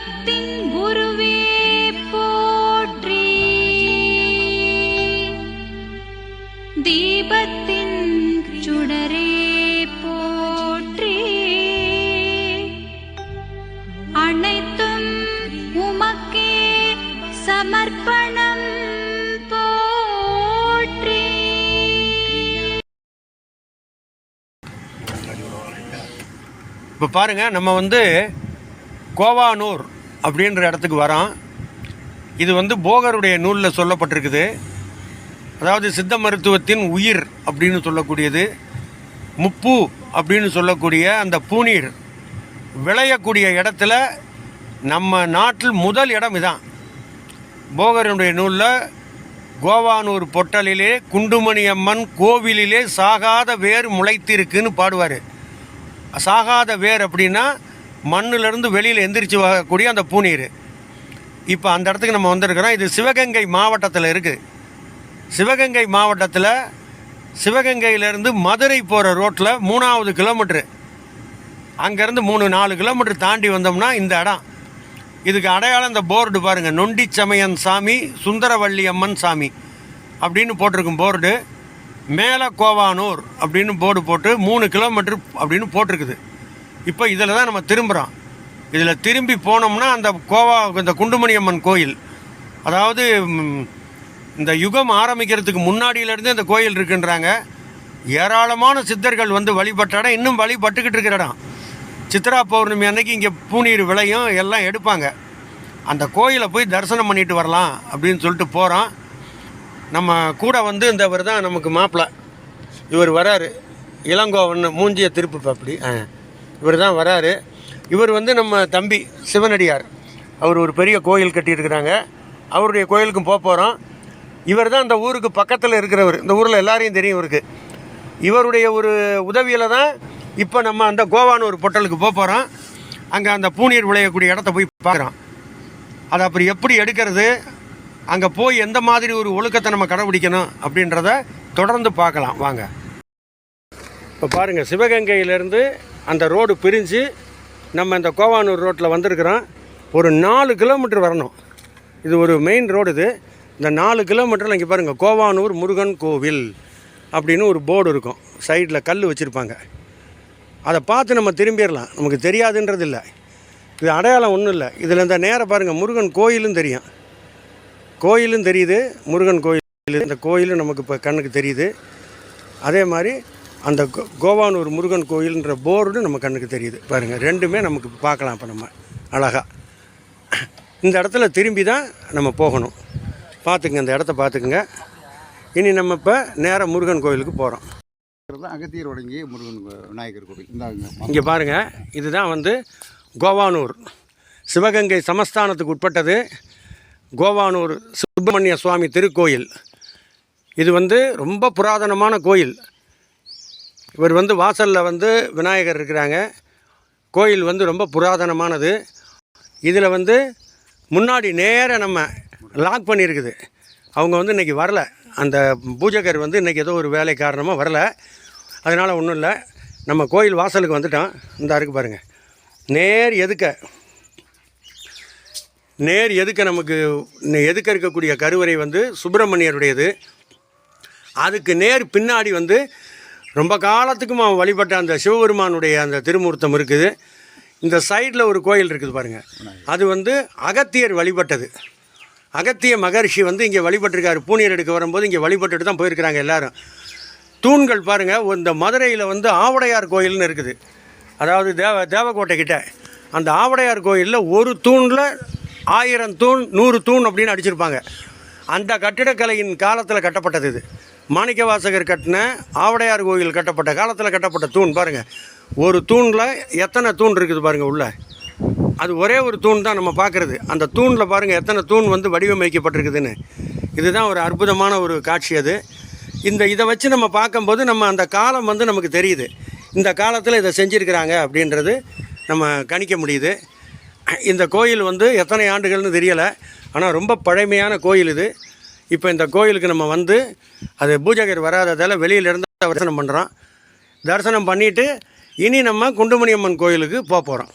யோகத்தின் குருவே போற்றி. தீபத்தின் சுடரே போற்றி. அனைத்தும் உமக்கே சமர்ப்பணம் போற்றி. இப்போ பாருங்க நம்ம வந்து கோவானூர் அப்படின்ற இடத்துக்கு வரோம் இது வந்து போகருடைய நூலில் சொல்லப்பட்டிருக்குது. அதாவது சித்த மருத்துவத்தின் உயிர் அப்படின்னு சொல்லக்கூடியது. முப்பு அப்படின்னு சொல்லக்கூடிய அந்த பூநீர் விளையக்கூடிய இடத்துல நம்ம நாட்டில் முதல் இடம் இதான். போகருடைய நூலில் கோவானூர் பொட்டலிலே குண்டுமணி அம்மன் கோவிலிலே சாகாத வேர் முளைத்திருக்குன்னு பாடுவார். சாகாத வேர் அப்படின்னா மண்ணிலிருந்து வெளியில் எந்திரிச்சு வரக்கூடிய அந்த பூநீர். இப்போ அந்த இடத்துக்கு நம்ம வந்திருக்கிறோம். இது சிவகங்கை மாவட்டத்தில் இருக்குது சிவகங்கை மாவட்டத்தில் சிவகங்கையிலேருந்து மதுரை போகிற ரோட்டில் மூணாவது கிலோமீட்ரு அங்கேருந்து மூணு நாலு கிலோமீட்டர் தாண்டி வந்தோம்னா இந்த இடம். இதுக்கு அடையாளம் இந்த போர்டு பாருங்கள் நொண்டி சமயன் சாமி சுந்தரவள்ளி அம்மன் சாமி அப்படின்னு போட்டிருக்கும் போர்டு. மேலே கோவானூர் அப்படின்னு போர்டு போட்டு மூணு கிலோமீட்டர் அப்படின்னு போட்டிருக்குது. இப்போ இதில் தான் நம்ம திரும்புகிறோம் இதில் திரும்பி போனோம்னா அந்த கோவா இந்த குண்டுமணி அம்மன் கோயில். அதாவது இந்த யுகம் ஆரம்பிக்கிறதுக்கு முன்னாடியிலேருந்தே இந்த கோயில் இருக்குன்றாங்க. ஏராளமான சித்தர்கள் வந்து வழிபட்ட இடம் இன்னும் வழிபட்டுக்கிட்டு இருக்கிற இடம். சித்ரா பௌர்ணமி அன்னைக்கு இங்கே பூநீர் விளையும் எல்லாம் எடுப்பாங்க. அந்த கோயிலை போய் தரிசனம் பண்ணிட்டு வரலாம் அப்படின்னு சொல்லிட்டு போகிறோம் நம்ம கூட வந்து இந்த இவர் தான் நமக்கு மாப்பிள்ளை இவர் வராரு. இளங்கோவன் மூஞ்சிய திருப்பு அப்படி ஆ. இவர் தான் வராரு. இவர் வந்து நம்ம தம்பி சிவனடியார். அவர் ஒரு பெரிய கோயில் கட்டியிருக்கிறாங்க. அவருடைய கோயிலுக்கும் போக போகிறோம் இவர் தான் இந்த ஊருக்கு பக்கத்தில் இருக்கிறவர். இந்த ஊரில் எல்லாரையும் தெரியும் இவருக்கு. இவருடைய ஒரு உதவியில் தான் இப்போ நம்ம அந்த கோவானூர் பொட்டலுக்கு போக போகிறோம் அங்கே அந்த பூநீர் விளையக்கூடிய இடத்த போய் பார்க்குறோம். அதை அப்புறம் எப்படி எடுக்கிறது? அங்கே போய் எந்த மாதிரி ஒரு ஒழுக்கத்தை நம்ம கடைபிடிக்கணும் அப்படின்றத தொடர்ந்து பார்க்கலாம். வாங்க. இப்போ பாருங்கள் சிவகங்கையிலேருந்து அந்த ரோடு பிரிஞ்சு நம்ம இந்த கோவானூர் ரோட்டில் வந்திருக்கிறோம். ஒரு நாலு கிலோமீட்டர் வரணும். இது ஒரு மெயின் ரோடு இது. இந்த நாலு கிலோமீட்டரில் இங்கே பாருங்கள் கோவானூர் முருகன் கோவில் அப்படின்னு ஒரு போர்டு இருக்கும். சைடில் கல் வச்சுருப்பாங்க. அதை பார்த்து நம்ம திரும்பிடலாம். நமக்கு தெரியாதுன்றது இல்லை. இது அடையாளம் ஒன்றும் இல்லை. இதில் இந்த நேரம் பாருங்கள் முருகன் கோயிலும் தெரியும். கோயிலும் தெரியுது முருகன் கோயில் இந்த கோயிலும் நமக்கு இப்போ கண்ணுக்கு தெரியுது. அதே மாதிரி அந்த கோவானூர் முருகன் கோயில்ன்ற போர்டு நம்ம கண்ணுக்கு தெரியுது. பாருங்கள் ரெண்டுமே நமக்கு பார்க்கலாம் இப்போ நம்ம அழகாக இந்த இடத்துல திரும்பி தான் நம்ம போகணும். பார்த்துக்குங்க இந்த இடத்த பார்த்துக்குங்க. இனி நம்ம இப்போ நேராக முருகன் கோயிலுக்கு போகிறோம் அகத்தியர் வழங்கிய முருகன் விநாயகர் கோவில். இந்தாங்க இங்கே பாருங்கள் இதுதான் வந்து கோவானூர். சிவகங்கை சமஸ்தானத்துக்கு உட்பட்டது கோவானூர் சுப்பிரமணிய சுவாமி திருக்கோயில். இது வந்து ரொம்ப புராதனமான கோயில். இவர் வந்து வாசலில் வந்து விநாயகர் இருக்கிறாங்க. கோயில் வந்து ரொம்ப புராதனமானது. இதில் வந்து முன்னாடி நேராக நம்ம லாக் பண்ணியிருக்குது அவங்க வந்து இன்றைக்கி வரல. அந்த பூஜகர் வந்து இன்றைக்கி ஏதோ ஒரு வேலை காரணமாக வரல. அதனால் ஒன்றும் இல்லை. நம்ம கோயில் வாசலுக்கு வந்துட்டோம். இந்த இருக்கு பாருங்கள் நேர் எதுக்க? நேர் எதுக்க நமக்கு எதுக்க இருக்கக்கூடிய கருவறை வந்து சுப்பிரமணியருடையது. அதுக்கு நேர் பின்னாடி வந்து ரொம்ப காலத்துக்கும் அவன் வழிபட்ட அந்த சிவபெருமானுடைய அந்த திருமூர்த்தம் இருக்குது. இந்த சைடில் ஒரு கோயில் இருக்குது பாருங்கள் அது வந்து அகத்தியர் வழிபட்டது. அகத்திய மகர்ஷி வந்து இங்கே வழிபட்டிருக்காரு. பூனியர் எடுக்க வரும்போது இங்கே வழிபட்டுட்டு தான் போயிருக்கிறாங்க எல்லாரும். தூண்கள் பாருங்கள் இந்த மதுரையில் வந்து ஆவடையார் கோயில்னு இருக்குது. அதாவது தேவ தேவக்கோட்டை கிட்ட. அந்த ஆவடையார் கோயிலில் ஒரு தூணில் ஆயிரம் தூண் நூறு தூண் அப்படின்னு அடிச்சிருப்பாங்க. அந்த கட்டிடக்கலையின் காலத்தில் கட்டப்பட்டது இது. மாணிக்கவாசகர் கட்டின ஆவடையார் கோயில் கட்டப்பட்ட காலத்தில் கட்டப்பட்ட தூண் பாருங்கள் ஒரு தூணில் எத்தனை தூண் இருக்குது பாருங்கள் உள்ளே. அது ஒரே ஒரு தூண் தான் நம்ம பார்க்குறது அந்த தூணில் பாருங்கள் எத்தனை தூண் வந்து வடிவமைக்கப்பட்டிருக்குதுன்னு. இதுதான் ஒரு அற்புதமான ஒரு காட்சி அது. இந்த இதை வச்சு நம்ம பார்க்கும்போது நம்ம அந்த காலம் வந்து நமக்கு தெரியுது. இந்த காலத்தில் இதை செஞ்சுருக்கிறாங்க அப்படின்றது நம்ம கணிக்க முடியுது. இந்த கோயில் வந்து எத்தனை ஆண்டுகள்னு தெரியலை. ஆனால் ரொம்ப பழமையான கோயில் இது. இப்போ இந்த கோயிலுக்கு நம்ம வந்து அது பூஜகர் வராததால் வெளியிலேருந்து தரிசனம் பண்ணுறோம் தரிசனம் பண்ணிவிட்டு இனி நம்ம குண்டுமணி அம்மன் கோயிலுக்கு போக போகிறோம்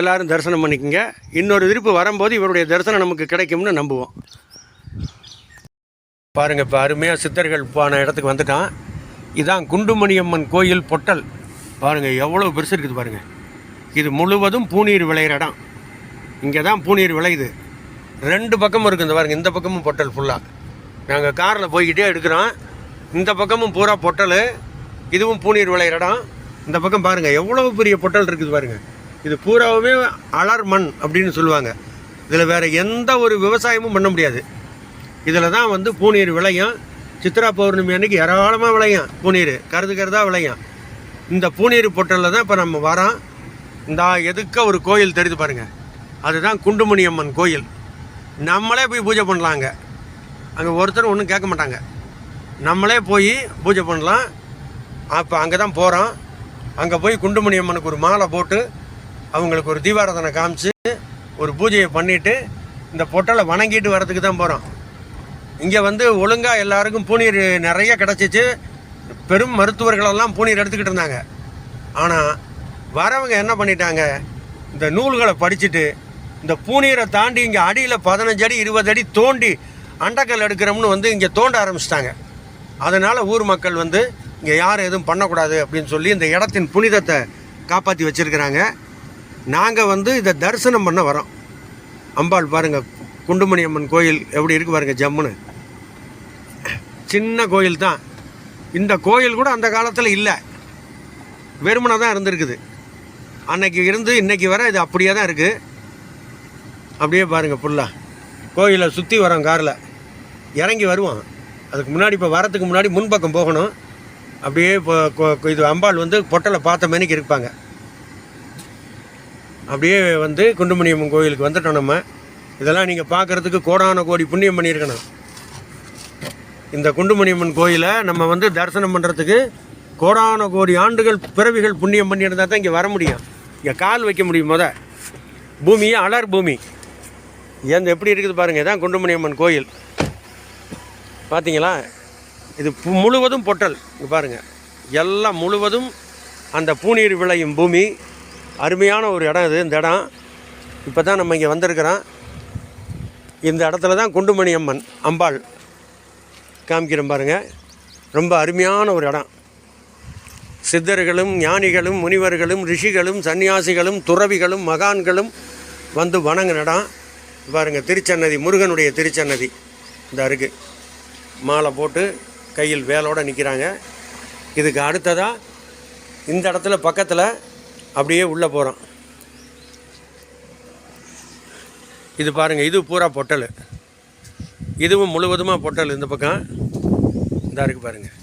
எல்லோரும் தரிசனம் பண்ணிக்கோங்க. இன்னொரு திருப்பு வரும்போது இவருடைய தரிசனம் நமக்கு கிடைக்கும்னு நம்புவோம். பாருங்கள் இப்போ அருமையாக சித்தர்கள் போன இடத்துக்கு வந்துட்டான். இதான் குண்டுமணி அம்மன் கோயில் பொட்டல். பாருங்கள் எவ்வளோ பெருசு இருக்குது பாருங்கள் இது முழுவதும் பூநீர் விளையிற இடம். இங்கே தான் பூநீர் விளையுது. ரெண்டு பக்கமும் இருக்குது இந்த பாருங்க இந்த பக்கமும் பொட்டல் ஃபுல்லாக நாங்கள் காரில் போய்கிட்டே எடுக்கிறோம். இந்த பக்கமும் பூரா பொட்டல் இதுவும் பூநீர் விளையிற இடம். இந்த பக்கம் பாருங்கள் எவ்வளோ பெரிய பொட்டல் இருக்குது பாருங்கள் இது பூராவுமே அலர் மண் அப்படின்னு சொல்லுவாங்க. இதில் வேறு எந்த ஒரு விவசாயமும் பண்ண முடியாது. இதில் தான் வந்து பூநீர் விளையும். சித்ரா பௌர்ணமி அன்னைக்கு ஏராளமாக விளையும் பூநீர் கருது கருதாக விளையும். இந்த பூநீர் பொட்டலில் தான் இப்போ நம்ம வரோம். இந்த எதுக்க ஒரு கோயில் தெரியுது பாருங்கள் அதுதான் குண்டுமணி அம்மன் கோயில். நம்மளே போய் பூஜை பண்ணலாங்க அங்கே. ஒருத்தர் ஒன்றும் கேட்க மாட்டாங்க. நம்மளே போய் பூஜை பண்ணலாம். அப்போ அங்கே தான் போகிறோம் அங்கே போய் குண்டுமணி அம்மனுக்கு ஒரு மாலை போட்டு அவங்களுக்கு ஒரு தீபாராதனை காமிச்சு ஒரு பூஜையை பண்ணிவிட்டு இந்த பொட்டலை வணங்கிட்டு வரதுக்கு தான் போகிறோம் இங்கே வந்து ஒழுங்காக எல்லாருக்கும் பூநீர் நிறைய கிடச்சிச்சு. பெரும் மருத்துவர்களெல்லாம் பூநீர் எடுத்துக்கிட்டு இருந்தாங்க. ஆனால் வரவங்க என்ன பண்ணிட்டாங்க? இந்த நூல்களை படிச்சுட்டு இந்த பூனீரை தாண்டி இங்கே அடியில் பதினஞ்சு அடி இருபது அடி தோண்டி அண்டக்கல் எடுக்கிறோம்னு வந்து இங்கே தோண்ட ஆரம்பிச்சிட்டாங்க. அதனால் ஊர் மக்கள் வந்து இங்கே யாரும் எதுவும் பண்ணக்கூடாது அப்படின்னு சொல்லி இந்த இடத்தின் புனிதத்தை காப்பாற்றி வச்சுருக்கிறாங்க. நாங்கள் வந்து இதை தரிசனம் பண்ண வரோம். அம்பாள் பாருங்கள் குண்டுமணி அம்மன் கோயில் எப்படி இருக்கு பாருங்கள் ஜம்முன்னு. சின்ன கோயில் தான். இந்த கோயில் கூட அந்த காலத்தில் இல்லை. வெறுமனை தான் இருந்திருக்குது. அன்னைக்கு இருந்து இன்னைக்கு வர இது அப்படியே தான் இருக்குது அப்படியே பாருங்கள் ஃபுல்லாக கோயிலை சுற்றி வரோம் காரில். இறங்கி வருவோம். அதுக்கு முன்னாடி இப்போ வரத்துக்கு முன்னாடி முன்பக்கம் போகணும். அப்படியே இப்போ இது அம்பாள் வந்து பொட்டலை பார்த்த மணிக்கு இருப்பாங்க. அப்படியே வந்து குண்டுமணியம்மன் கோயிலுக்கு வந்துட்டோம் நம்ம. இதெல்லாம் நீங்கள் பார்க்குறதுக்கு கோடான கோடி புண்ணியம் பண்ணியிருக்கணும். இந்த குண்டுமணியம்மன் கோயிலை நம்ம வந்து தரிசனம் பண்ணுறதுக்கு கோடான கோடி ஆண்டுகள் பிறவிகள் புண்ணியம் பண்ணியிருந்தா தான் இங்கே வர முடியும். இங்கே கால் வைக்க முடியும் முத. பூமியே அலர் பூமி. ஏன் எப்படி இருக்குது பாருங்கள் இதான் குண்டுமணியம்மன் கோயில். பார்த்தீங்களா இது பு- முழுவதும் பொட்டல். இங்கே பாருங்கள் எல்லாம் முழுவதும் அந்த பூநீர் விளையும் பூமி. அருமையான ஒரு இடம் இது இந்த இடம். இப்போ தான் நம்ம இங்கே வந்திருக்கிறோம். இந்த இடத்துல தான் குண்டுமணி அம்மன் அம்பாள் காமிக்கிறோம் பாருங்க. ரொம்ப அருமையான ஒரு இடம். சித்தர்களும் ஞானிகளும் முனிவர்களும் ரிஷிகளும் சன்னியாசிகளும் துறவிகளும் மகான்களும் வந்து வணங்கின இடம். பாருங்க திருச்சன்னதி முருகனுடைய திருச்சன்னதி. இந்த இருக்கு மாலை போட்டு கையில் வேலோடு நிற்கிறாங்க இதுக்கு அடுத்ததாக இந்த இடத்துல பக்கத்தில் அப்படியே உள்ளே போகிறோம் இது பாருங்கள் இது பூரா பொட்டல். இதுவும் முழுவதுமாக பொட்டல் இந்த பக்கம். இந்த இருக்கு பாருங்கள்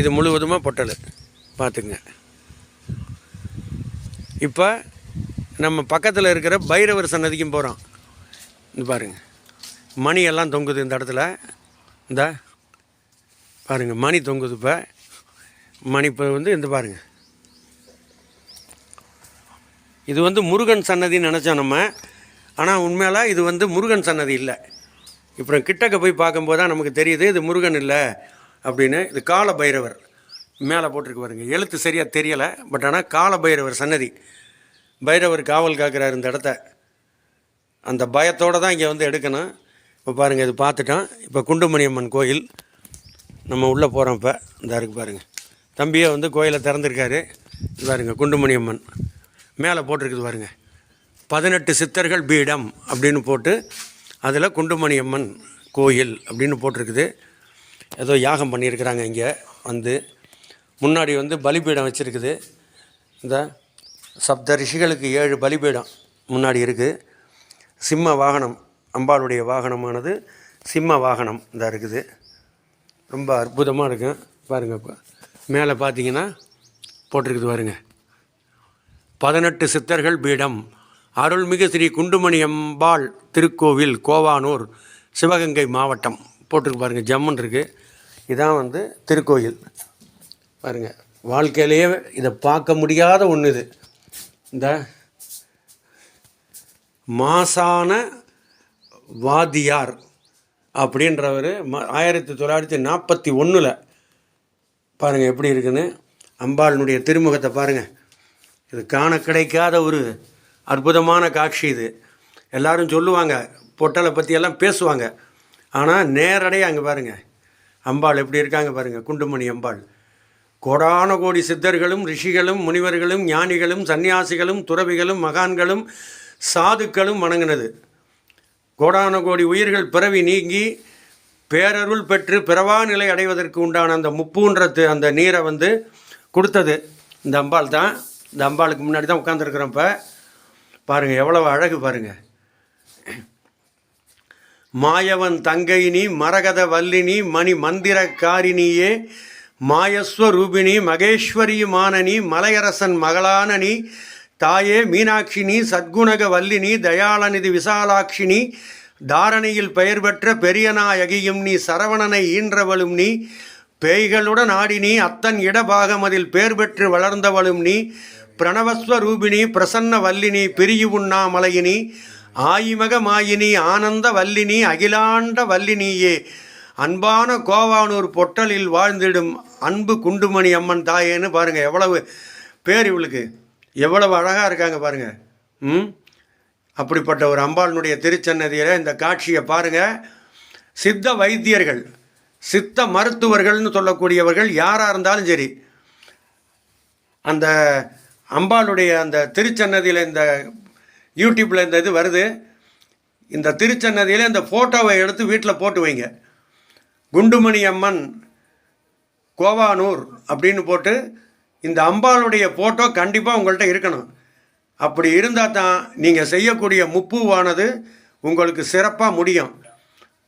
இது முழுவதுமாக பொட்டல். பார்த்துக்குங்க. இப்போ நம்ம பக்கத்தில் இருக்கிற பைரவர் சன்னதிக்கும் போகிறோம் இந்த பாருங்கள் மணியெல்லாம் தொங்குது இந்த இடத்துல. இந்த பாருங்க மணி தொங்குது இப்போ. மணி இப்போ வந்து இந்த பாருங்க. இது வந்து முருகன் சன்னதின்னு நினச்சோம் நம்ம. ஆனால் உண்மையில் இது வந்து முருகன் சன்னதி இல்லை. இப்போ கிட்டக்க போய் பார்க்கும்போது தான் நமக்கு தெரியுது இது முருகன் இல்லை அப்படின்னு. இது கால பைரவர் மேலே போட்டிருக்கு பாருங்க. எழுத்து சரியாக தெரியலை பட் ஆனால் கால பைரவர் சன்னதி. பைரவர் காவல் காக்கிறார் இந்த இடத்த. அந்த பயத்தோடு தான் இங்கே வந்து எடுக்கணும். இப்போ பாருங்கள் இது பார்த்துட்டோம். இப்போ குண்டுமணி அம்மன் கோயில். நம்ம உள்ளே போகிறோம் இப்போ. இந்த இருக்கு பாருங்கள் தம்பியே வந்து கோயிலை திறந்திருக்காரு. இது பாருங்கள் குண்டுமணி அம்மன் மேலே போட்டிருக்குது பாருங்க. பதினெட்டு சித்தர்கள் பீடம் அப்படின்னு போட்டு அதில் குண்டுமணி அம்மன் கோயில் அப்படின்னு போட்டிருக்குது. ஏதோ யாகம் பண்ணியிருக்கிறாங்க இங்கே வந்து. முன்னாடி வந்து பலிபீடம் வச்சுருக்குது. இந்த சப்த ரிஷிகளுக்கு ஏழு பலிபீடம் முன்னாடி இருக்குது சிம்ம வாகனம் அம்பாளுடைய வாகனமானது சிம்ம வாகனம் இந்த இருக்குது. ரொம்ப அற்புதமாக இருக்கும் பாருங்கள் இப்போ மேலே பார்த்தீங்கன்னா போட்டிருக்குது பாருங்க. பதினெட்டு சித்தர்கள் பீடம். அருள்மிகு ஸ்ரீ குண்டுமணி அம்பாள் திருக்கோவில் கோவானூர் சிவகங்கை மாவட்டம். போட்டிருக்கு பாருங்கள் ஜம்முன் இருக்குது இதான் வந்து திருக்கோயில். பாருங்கள் வாழ்க்கையிலேயே இதை பார்க்க முடியாத ஒன்று இது. இந்த. மாசான வாதியார் அப்படின்றவர் ம ஆயிரத்தி தொள்ளாயிரத்தி நாற்பத்தி ஒன்றில் பாருங்கள் எப்படி இருக்குன்னு. அம்பாளினுடைய திருமுகத்தை பாருங்கள் இது காண கிடைக்காத ஒரு அற்புதமான காட்சி இது. எல்லாரும் சொல்லுவாங்க பொட்டலை பற்றியெல்லாம் பேசுவாங்க. ஆனால் நேரடியாக அங்கே பாருங்கள் அம்பாள் எப்படி இருக்காங்க பாருங்கள் குண்டுமணி அம்பாள். கோடான கோடி சித்தர்களும் ரிஷிகளும் முனிவர்களும் ஞானிகளும் சன்னியாசிகளும் துறவிகளும் மகான்களும் சாதுக்களும் வணங்கினது. கோடான கோடி உயிர்கள் பிறவி நீங்கி பேரருள் பெற்று பிறவா நிலை அடைவதற்கு உண்டான அந்த முப்பூன்றத்து அந்த நீரை வந்து கொடுத்தது. இந்த அம்பாள் தான். இந்த அம்பாளுக்கு முன்னாடி தான் உட்காந்துருக்குறோம் இப்போ. பாருங்கள் எவ்வளவு அழகு பாருங்கள் மாயவன் தங்கையினி மரகத வல்லினி மணி மந்திரக்காரிணியே மாயஸ்வரூபிணி மகேஸ்வரியுமானனி மலையரசன் மகளானனி தாயே மீனாட்சினி சத்குணக வல்லினி தயாளநிதி விசாலாட்சினி தாரணியில் பெயர் பெற்ற பெரியநாயகியும் நீ சரவணனை ஈன்றவளும் நீ பேய்களுடன் ஆடினி அத்தன் இடபாகமதில் பேர் பெற்று வளர்ந்தவளும் நீ பிரணவஸ்வரூபிணி பிரசன்ன வல்லினி பிரிyu உண்ணாமலையினி ஆயிமக மாயினி ஆனந்த வல்லினி அகிலாண்ட வல்லினியே அன்பான கோவானூர் பொட்டலில் வாழ்ந்திடும் அன்பு குண்டுமணி அம்மன் தாயேன்னு பாருங்கள் எவ்வளவு பேர் இவளுக்கு. எவ்வளவு அழகாக இருக்காங்க பாருங்கள் ம்? அப்படிப்பட்ட ஒரு அம்பாளினுடைய திருச்சன்னதியில் இந்த காட்சியை பாருங்கள் சித்த வைத்தியர்கள் சித்த மருத்துவர்கள்னு சொல்லக்கூடியவர்கள் யாராக இருந்தாலும் சரி அந்த அம்பாளுடைய அந்த திருச்சன்னதியில் இந்த யூடியூப்பில் இந்த இது வருது. இந்த திருச்சன்னதியில் இந்த ஃபோட்டோவை எடுத்து வீட்டில் போட்டு வைங்க. குண்டுமணி அம்மன் கோவானூர் அப்படின்னு போட்டு இந்த அம்பாளுடைய ஃபோட்டோ கண்டிப்பாக உங்கள்கிட்ட இருக்கணும். அப்படி இருந்தால் தான் நீங்கள் செய்யக்கூடிய முப்பூவானது உங்களுக்கு சிறப்பாக முடியும்.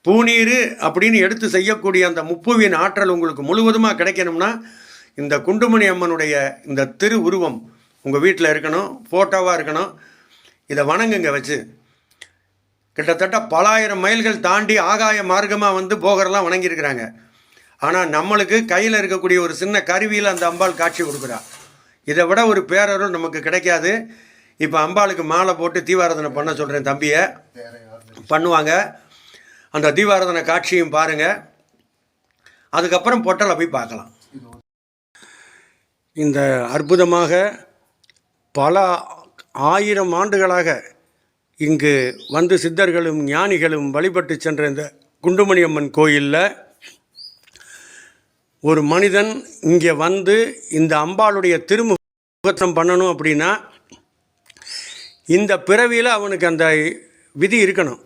பூநீர் அப்படின்னு எடுத்து செய்யக்கூடிய அந்த முப்புவின் ஆற்றல் உங்களுக்கு முழுவதுமாக கிடைக்கணும்னா இந்த குண்டுமணி அம்மனுடைய இந்த திரு உருவம் உங்கள் வீட்டில் இருக்கணும் ஃபோட்டோவாக இருக்கணும். இதை வணங்குங்க வச்சு. கிட்டத்தட்ட பலாயிரம் மைல்கள் தாண்டி ஆகாய மார்க்கமாக வந்து போகரெல்லாம் வணங்கியிருக்கிறாங்க. ஆனால் நம்மளுக்கு கையில் இருக்கக்கூடிய ஒரு சின்ன கருவியில் அந்த அம்பாள் காட்சி கொடுக்குறா. இதை விட ஒரு பேரரும் நமக்கு கிடைக்காது. இப்போ அம்பாளுக்கு மாலை போட்டு தீவாராதனை பண்ண சொல்கிறேன் தம்பியை. பண்ணுவாங்க. அந்த தீபாராதனை காட்சியும் பாருங்கள் அதுக்கப்புறம் பொட்டலை போய் பார்க்கலாம். இந்த அற்புதமாக பல ஆயிரம் ஆண்டுகளாக இங்கு வந்து சித்தர்களும் ஞானிகளும் வழிபட்டு சென்ற இந்த குண்டுமணி அம்மன் கோயிலில் ஒரு மனிதன் இங்கே வந்து இந்த அம்பாளுடைய திருமுகத்தம் பண்ணணும் அப்படின்னா இந்த பிறவியில் அவனுக்கு அந்த விதி இருக்கணும்.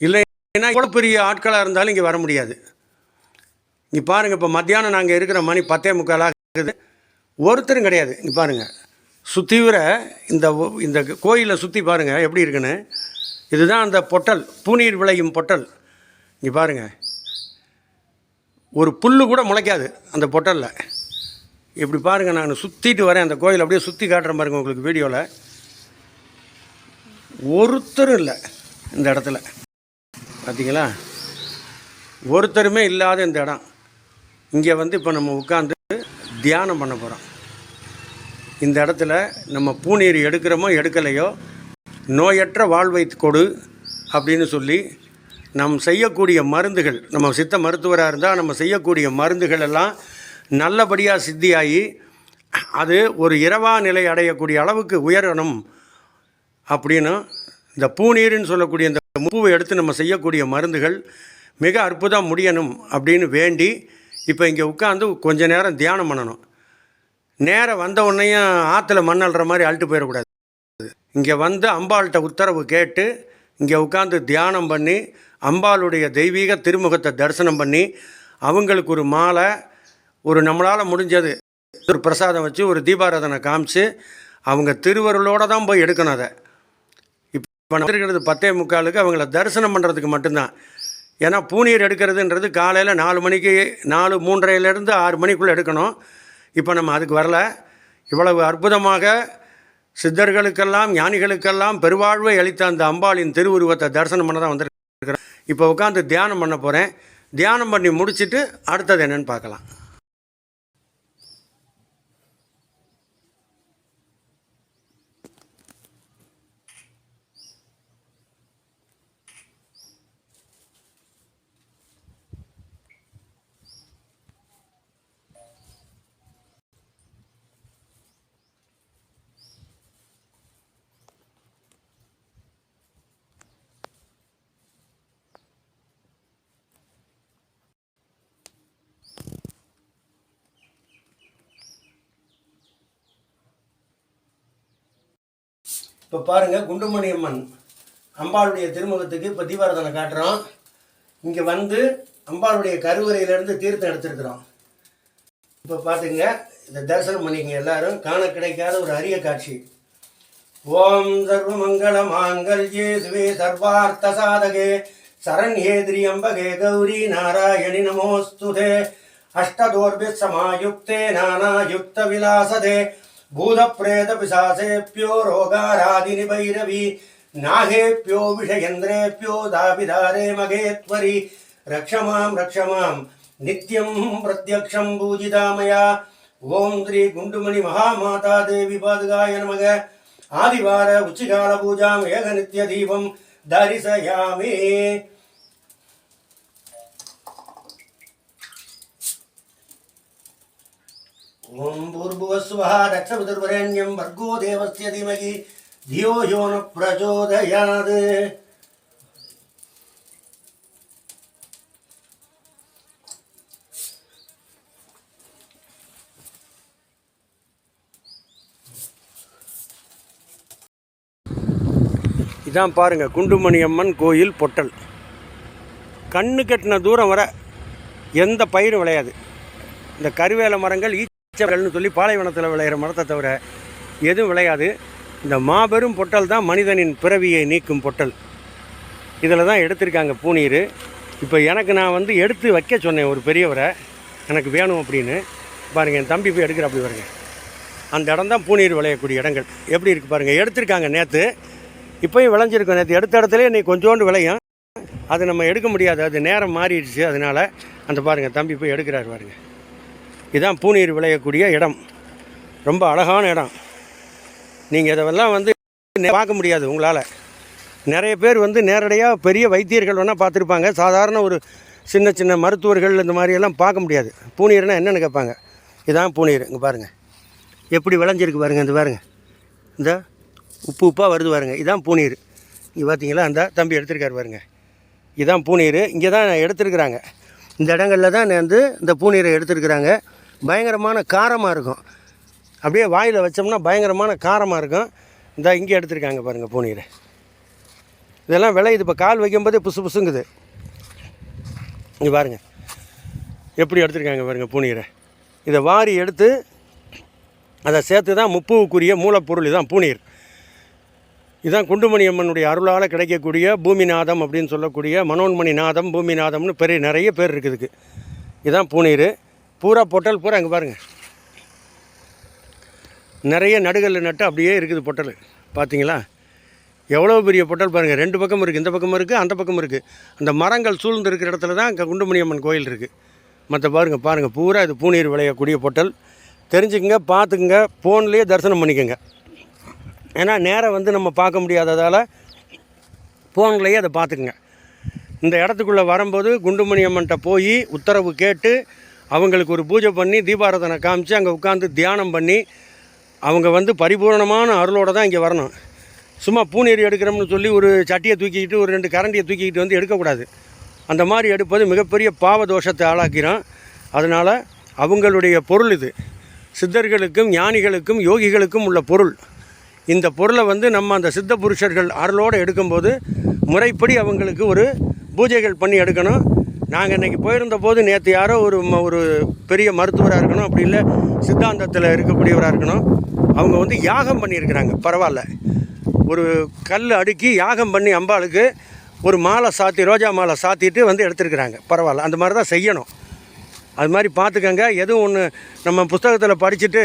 இல்லைன்னா எவ்வளோ பெரிய ஆட்களாக இருந்தாலும் இங்கே வர முடியாது. இங்கே பாருங்கள் இப்போ மத்தியானம் நாங்கள் இருக்கிற மணி பத்தே முக்காலாக இருக்குது ஒருத்தரும் கிடையாது. இங்கே பாருங்கள் சுற்றி வர இந்த இந்த கோயிலை சுற்றி பாருங்கள் எப்படி இருக்குன்னு. இதுதான் அந்த பொட்டல் பூநீர் விளையும் பொட்டல். இங்கே பாருங்கள் ஒரு புல்லு கூட முளைக்காது அந்த பொட்டலில். இப்படி பாருங்கள் நான் சுற்றிட்டு வரேன் அந்த கோயில். அப்படியே சுற்றி காட்டுற பாருங்கள் உங்களுக்கு வீடியோவில் ஒருத்தரும் இல்லை இந்த இடத்துல. பார்த்தீங்களா ஒருத்தருமே இல்லாத இந்த இடம். இங்கே வந்து இப்போ நம்ம உட்காந்து தியானம் பண்ண போகிறோம் இந்த இடத்துல நம்ம பூநீர் எடுக்கிறோமோ எடுக்கலையோ நோயற்ற வாழ்வை கொடு அப்படின்னு சொல்லி நம் செய்யக்கூடிய மருந்துகள் நம்ம சித்த மருத்துவராக இருந்தால் நம்ம செய்யக்கூடிய மருந்துகள் எல்லாம் நல்லபடியாக சித்தியாகி அது ஒரு இரவா நிலை அடையக்கூடிய அளவுக்கு உயரணும் அப்படின்னு இந்த பூநீர்னு சொல்லக்கூடிய இந்த முப்பூவை எடுத்து நம்ம செய்யக்கூடிய மருந்துகள் மிக அற்புதம் முடியணும் அப்படின்னு வேண்டி இப்போ இங்கே உட்காந்து கொஞ்ச நேரம் தியானம் பண்ணணும். நேரம் வந்த உடனேயும் ஆற்றுல மண் அள்ளுற மாதிரி அழுட்டு போயிடக்கூடாது. இங்கே வந்து அம்பாள்கிட்ட உத்தரவு கேட்டு இங்கே உட்காந்து தியானம் பண்ணி அம்பாளுடைய தெய்வீக திருமுகத்தை தரிசனம் பண்ணி அவங்களுக்கு ஒரு மாலை ஒரு நம்மளால் முடிஞ்சது. ஒரு பிரசாதம் வச்சு ஒரு தீபாராதனை காமிச்சு அவங்க திருவருளோடு தான் போய் எடுக்கணும் அதை. இப்போ இருக்கிறது பத்தே முக்காலுக்கு அவங்கள தரிசனம் பண்ணுறதுக்கு மட்டும்தான். ஏன்னா பூநீர் எடுக்கிறதுன்றது காலையில் நாலு மணிக்கு நாலு மூன்றையிலேருந்து ஆறு மணிக்குள்ளே எடுக்கணும். இப்போ நம்ம அதுக்கு வரல. இவ்வளவு அற்புதமாக சித்தர்களுக்கெல்லாம் ஞானிகளுக்கெல்லாம் பெருவாழ்வை அளித்த அந்த அம்பாளின் திருவுருவத்தை தரிசனம் பண்ண தான் வந்திருக்கிறேன் இப்போ உட்காந்து தியானம் பண்ண போகிறேன் தியானம் பண்ணி முடிச்சுட்டு அடுத்தது என்னன்னு பார்க்கலாம். இப்போ பாருங்கள் குண்டுமணி அம்மன் அம்பாளுடைய திருமுகத்துக்கு இப்போ தீபாரதனை காட்டுறோம். இங்கே வந்து அம்பாளுடைய கருவறையிலேருந்து தீர்த்தம் எடுத்துருக்குறோம். இப்போ பார்த்துங்க இந்த தரிசனம் பண்ணிக்கங்க எல்லாரும். காண கிடைக்காத ஒரு அரிய காட்சி. ஓம் சர்வமங்கள மாங்கல்யே சிவே சர்வார்த்த சாதகே. சரண்யே திரியம்பகே கௌரி நாராயணி நமோஸ்துதே. அஷ்டதோர்பி சமாயுக்தே நானாயுக்த விலாசதே. பூதப்ரேத பிசாசேப்யோ ரோகாராதினி பைரவி நாகேப்யோ விஷயேந்திரேப்யோ தாபிதாரே மகேத்வரி ரக்ஷமாம் ரக்ஷமாம் நித்யம் பிரத்யக்ஷம் பூஜிதாமயா ஓம் ஸ்ரீ குண்டுமணி மகாமாதா தேவி பாதுகாய நமக ஆதிவார உச்சிகால பூஜாம் ஏக நித்ய தீபம் தரிசயாமே ஓம் பூர்புவஸ்வः தட்சபிதுர்வரேண்யம் வர்கோ தேவஸ்ய தீமகி धियो यो न प्रचोदयात् இதான் பாருங்க குண்டுமணி அம்மன் கோயில் பொட்டல் கண்ணு கட்டின தூரம் வர எந்த பயிரும் விளையாது இந்த கருவேல மரங்கள் பச்சைன்னு சொல்லி பாலைவனத்தில் விளையிற மரத்தை தவிர எதுவும் விளையாது. இந்த மாபெரும் பொட்டல் தான் மனிதனின் பிறவியை நீக்கும் பொட்டல். இதில் தான் எடுத்திருக்காங்க பூநீர். இப்போ எனக்கு நான் வந்து எடுத்து வைக்க சொன்னேன் ஒரு பெரியவரை. எனக்கு வேணும் அப்படின்னு. பாருங்கள் என் தம்பி போய் எடுக்கிற அப்படி வருங்க அந்த இடம் தான் பூநீர் விளையக்கூடிய இடங்கள். எப்படி இருக்குது பாருங்கள் எடுத்திருக்காங்க நேற்று இப்போயும் விளைஞ்சிருக்கும் நேற்று எடுத்த இடத்துல இன்னைக்கு கொஞ்சோண்டு விளையும். அது நம்ம எடுக்க முடியாது. அது நேரம் மாறிடுச்சு. அதனால் அந்த பாருங்கள் தம்பி போய் எடுக்கிறார் பாருங்கள் இதுதான் பூநீர் விளையக்கூடிய இடம். ரொம்ப அழகான இடம். நீங்கள் இதெல்லாம் வந்து பார்க்க முடியாது உங்களால். நிறைய பேர் வந்து நேரடியாக பெரிய வைத்தியர்கள் வேணால் பார்த்துருப்பாங்க. சாதாரண ஒரு சின்ன சின்ன மருத்துவர்கள் இந்த மாதிரியெல்லாம் பார்க்க முடியாது. பூநீர்னால் என்னென்னு கேட்பாங்க. இதுதான் பூநீர். இங்கே பாருங்கள் எப்படி விளைஞ்சிருக்கு பாருங்கள் இந்த பாருங்கள் இந்த உப்பு உப்பாக வருது பாருங்க. இதுதான் பூநீர். இங்கே பார்த்தீங்களா அந்த தம்பி எடுத்திருக்காரு பாருங்கள் இதுதான் பூநீர். இங்கே தான் எடுத்துருக்குறாங்க. இந்த இடங்களில் தான் வந்து இந்த பூநீரை எடுத்துருக்குறாங்க. பயங்கரமான காரமாக இருக்கும். அப்படியே வாயில் வச்சோம்னா பயங்கரமான காரமாக இருக்கும். இந்த இங்கே எடுத்திருக்காங்க பாருங்கள் பூனீரை இதெல்லாம் விளையுது. இப்போ கால் வைக்கும்போதே புசு புசுங்குது. இங்கே பாருங்கள் எப்படி எடுத்திருக்காங்க பாருங்கள் பூனீரை இதை வாரி எடுத்து அதை சேர்த்து தான் முப்புவுக்குரிய மூலப்பொருள். இதுதான் பூனீர் இதுதான் குண்டுமணி அம்மனுடைய அருளால் கிடைக்கக்கூடிய பூமிநாதம் அப்படின்னு சொல்லக்கூடிய மனோன்மணி நாதம் பூமிநாதம்னு பெரிய நிறைய பேர் இருக்குதுக்கு இதுதான் பூனீர் பூரா பொட்டல் பூரா அங்கே பாருங்கள் நிறைய நடுகளில் நட்டு அப்படியே இருக்குது பொட்டல். பார்த்தீங்களா எவ்வளோ பெரிய பொட்டல் பாருங்கள் ரெண்டு பக்கம் இருக்குது இந்த பக்கம் இருக்குது அந்த பக்கம் இருக்குது அந்த மரங்கள் சூழ்ந்து இருக்கிற இடத்துல தான் அங்கே குண்டுமணி அம்மன் கோயில் இருக்குது மற்ற பாருங்கள் பாருங்கள் பூரா இது பூநீர் விளையக்கூடிய பொட்டல். தெரிஞ்சுக்கங்க பார்த்துக்குங்க ஃபோன்லேயே தரிசனம் பண்ணிக்கோங்க. ஏன்னா நேரம் வந்து நம்ம பார்க்க முடியாததால் ஃபோன்லேயே அதை பார்த்துக்குங்க இந்த இடத்துக்குள்ளே வரும்போது குண்டுமணி அம்மன்ட்ட போய் உத்தரவு கேட்டு அவங்களுக்கு ஒரு பூஜை பண்ணி தீபாரதனை காமிச்சு அங்கே உட்காந்து தியானம் பண்ணி அவங்க வந்து பரிபூரணமான அருளோடு தான் இங்கே வரணும். சும்மா பூநீர் எடுக்கிறோம்னு சொல்லி ஒரு சட்டியை தூக்கிக்கிட்டு ஒரு ரெண்டு கரண்டியை தூக்கிக்கிட்டு வந்து எடுக்கக்கூடாது. அந்த மாதிரி எடுப்பது மிகப்பெரிய பாவ தோஷத்தை ஆளாக்கிறோம் அதனால் அவங்களுடைய பொருள் இது. சித்தர்களுக்கும் ஞானிகளுக்கும் யோகிகளுக்கும் உள்ள பொருள். இந்த பொருளை வந்து நம்ம அந்த சித்த புருஷர்கள் அருளோடு எடுக்கும்போது முறைப்படி அவங்களுக்கு ஒரு பூஜைகள் பண்ணி எடுக்கணும். நாங்கள் இன்றைக்கி போயிருந்த போது நேற்று யாரோ ஒரு ஒரு பெரிய மருத்துவராக இருக்கணும் அப்படி இல்லை சித்தாந்தத்தில் இருக்கக்கூடியவராக இருக்கணும். அவங்க வந்து யாகம் பண்ணியிருக்கிறாங்க. பரவாயில்ல. ஒரு கல் அடுக்கி யாகம் பண்ணி அம்பாளுக்கு ஒரு மாலை சாத்தி ரோஜா மாலை சாத்திட்டு வந்து எடுத்துருக்குறாங்க. பரவாயில்ல. அந்த மாதிரி தான் செய்யணும். அது மாதிரி பார்த்துக்கங்க எதுவும் ஒன்று நம்ம புஸ்தகத்தில் படிச்சுட்டு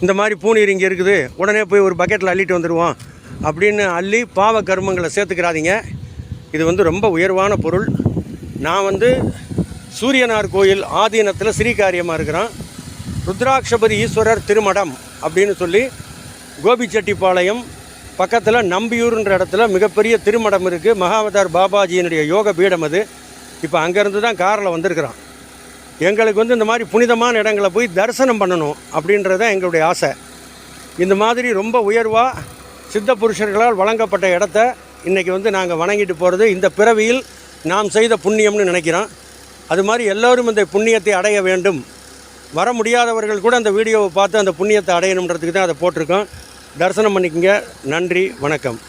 இந்த மாதிரி பூநீர் இங்கே இருக்குது உடனே போய் ஒரு பக்கெட்டில் அள்ளிட்டு வந்துடுவோம் அப்படின்னு அள்ளி பாவ கர்மங்களை சேர்த்துக்கிறாதீங்க. இது வந்து ரொம்ப உயர்வான பொருள். நான் வந்து சூரியனார் கோயில் ஆதீனத்தில் ஸ்ரீகாரியமாக இருக்கிறோம் ருத்ராட்சபதி ஈஸ்வரர் திருமடம் அப்படின்னு சொல்லி கோபிச்செட்டிப்பாளையம் பக்கத்தில் நம்பியூர்ன்ற இடத்துல மிகப்பெரிய திருமடம் இருக்குது மகாவதார் பாபாஜியினுடைய யோக பீடம் அது. இப்போ அங்கேருந்து தான் காரில் வந்திருக்கிறோம் எங்களுக்கு வந்து இந்த மாதிரி புனிதமான இடங்களை போய் தரிசனம் பண்ணணும் அப்படின்றது தான் எங்களுடைய ஆசை. இந்த மாதிரி ரொம்ப உயர்வாக சித்த புருஷர்களால் வழங்கப்பட்ட இடத்த இன்றைக்கி வந்து நாங்கள் வணங்கிட்டு போகிறது இந்த பிறவியில் நாம் செய்த புண்ணியம்னு நினைக்கிறோம். அது மாதிரி எல்லோரும் இந்த புண்ணியத்தை அடைய வேண்டும். வர முடியாதவர்கள் கூட அந்த வீடியோவை பார்த்து அந்த புண்ணியத்தை அடையணுன்றதுக்கு தான் அதை போட்டிருக்கோம். தரிசனம் பண்ணிக்கங்க. நன்றி வணக்கம்.